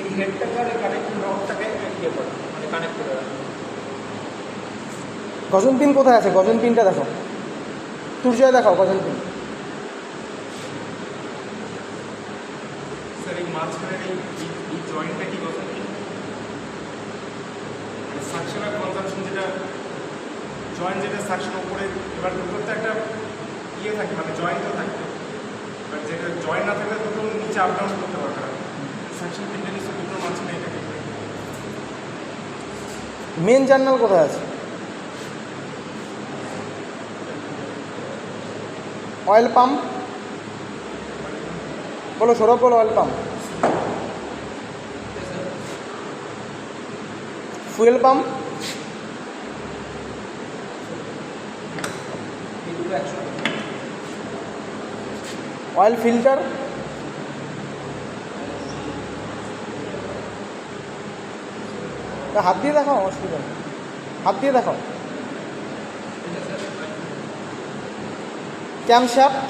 এই হেডটাকে আর কানেক্টিং রডটাকে ইয়ে মানে কানেক্ট করে গজন পিন কোথায় আছে গজন পিনটা দেখো তুর্জয় দেখাও গজন পিন জয়েন্ট যেটা সাকশন উপরে এবার দুটোতে একটা ইয়ে থাকে মানে জয়েন্টও থাকে। না থাকলে দুটো নিচে আপ ডাউন করতে পারবে না। সাকশন দুটোর মাঝখানে এটাকে। মেন জার্নাল কোথায় আছে? অয়েল পাম্প বলো সৌরভ বলো অয়েল পাম্প ফুয়েল পাম্প এই দুটো অয়েল ফিল্টার হাত দিয়ে দেখাও অসুবিধা হাত দিয়ে দেখাও। ক্যামশ্যাফট